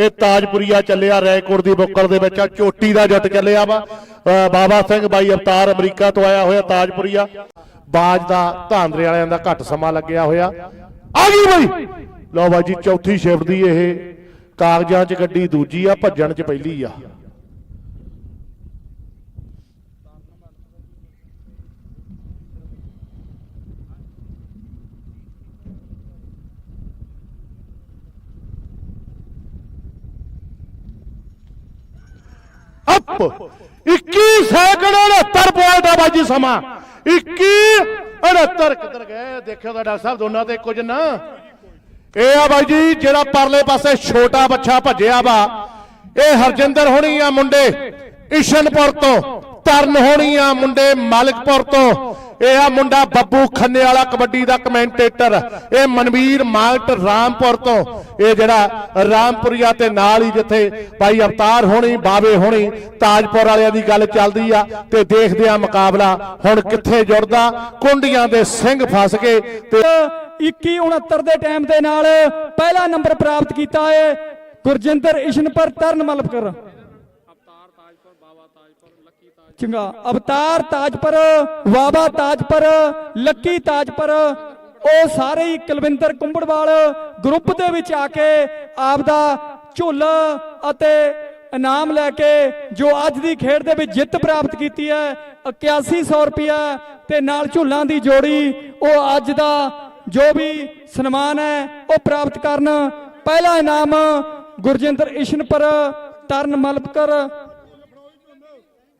ਇਹ ਤਾਜਪੁਰੀਆ ਚੱਲਿਆ ਰੈਕੋਰਡ ਦੀ ਬੁੱਕਰ ਦੇ ਵਿੱਚ ਆ ਚੋਟੀ ਦਾ ਜੱਟ ਚੱਲਿਆ ਵਾ। ਅ, ਬਾਬਾ ਸਿੰਘ ਬਾਈ ਅਵਤਾਰ ਅਮਰੀਕਾ ਤੋਂ ਆਇਆ ਹੋਇਆ ਤਾਜਪੁਰੀਆ। ਬਾਜ ਦਾ ਧਾਂਦਰੇ ਵਾਲਿਆਂ ਦਾ ਘੱਟ ਸਮਾਂ ਲੱਗਿਆ ਹੋਇਆ। ਆ ਗਈ ਬਈ। ਲਓ ਬਾਈ ਚੌਥੀ ਸ਼ਿਫਟ ਦੀ ਇਹ ਕਾਗਜ਼ਾਂ 'ਚ ਗੱਡੀ ਦੂਜੀ ਆ ਭੱਜਣ 'ਚ ਪਹਿਲੀ ਆ। 21 ਸੈਕਿੰਡ 69 ਪੁਆਇੰਟ ਆ ਬਾਜੀ ਸਮਾਂ। 21 69 ਕਿੱਧਰ ਗਏ? ਦੇਖਿਓ ਤਾਂ ਡਾਕਟਰ ਸਾਹਿਬ ਦੋਨਾਂ ਤੇ ਕੁਝ ਨਾ। ਇਹ ਆ ਬਾਈ ਜੀ ਜਿਹੜਾ ਪਰਲੇ ਪਾਸੇ ਛੋਟਾ ਬੱਚਾ ਭੱਜਿਆ ਵਾ, ਇਹ ਹਰਜਿੰਦਰ ਹੋਣੀ ਆ ਮੁੰਡੇ, ਇਸ਼ਨਪੁਰ ਤੋਂ, ਤਰਨ ਹੋਣੀ ਆ ਮੁੰਡੇ, ਮਾਲਕਪੁਰ ਤੋਂ। ਇਹ ਆ ਮੁੰਡਾ ਬੱਬੂ ਖੰਨੇ ਵਾਲਾ, ਕਬੱਡੀ ਦਾ ਕਮੈਂਟੇਟਰ ਇਹ ਮਨਵੀਰ ਮਾਲਟ ਰਾਮਪੁਰ ਤੋਂ। ਇਹ ਜਿਹੜਾ ਰਾਮਪੁਰੀਆ ਤੇ ਨਾਲ ਹੀ ਜਿੱਥੇ ਭਾਈ ਅਵਤਾਰ ਹੋਣੀ, ਬਾਵੇ ਹੋਣੀ, ਤਾਜਪੁਰ ਵਾਲਿਆਂ ਦੀ ਗੱਲ ਚੱਲਦੀ ਆ ਤੇ ਦੇਖਦੇ ਆ ਮੁਕਾਬਲਾ ਹੁਣ ਕਿੱਥੇ ਜੁੜਦਾ। ਕੁੰਡੀਆਂ ਦੇ ਸਿੰਘ ਫਸ ਗਏ ਤੇ 2169 ਦੇ ਟਾਈਮ ਦੇ ਨਾਲ ਪਹਿਲਾ ਨੰਬਰ ਪ੍ਰਾਪਤ ਕੀਤਾ ਹੈ ਗੁਰਜਿੰਦਰ ਇਸ਼ਨਪੁਰ, ਤਰਨ ਮਲਪਕਰ ਚੰਗਾ। ਅਵਤਾਰ ਤਾਜਪੁਰ ਬਾਬਾ ਤਾਜਪੁਰ, ਲੱਕੀ ਤਾਜਪੁਰ। ਉਹ ਸਾਰੇ ਹੀ ਕੁਲਵਿੰਦਰ ਕੁੰਬੜਵਾਲ ਗਰੁੱਪ ਦੇ ਵਿੱਚ ਆ ਕੇ ਆਪਦਾ ਝੋਲਾ ਅਤੇ ਇਨਾਮ ਲੈ ਕੇ ਜੋ ਅੱਜ ਦੀ ਖੇਡ ਦੇ ਵਿੱਚ ਜਿੱਤ ਪ੍ਰਾਪਤ ਕੀਤੀ ਹੈ 8100 ਰੁਪਇਆ ਤੇ ਨਾਲ ਝੁੱਲਾਂ ਦੀ ਜੋੜੀ, ਉਹ ਅੱਜ ਦਾ ਜੋ ਵੀ ਸਨਮਾਨ ਹੈ, ਉਹ ਪ੍ਰਾਪਤ ਕਰਨ। ਪਹਿਲਾ ਇਨਾਮ ਗੁਰਜਿੰਦਰ ਇਸ਼ਨਪੁਰ, ਤਰਨ ਮਲਪਕਰ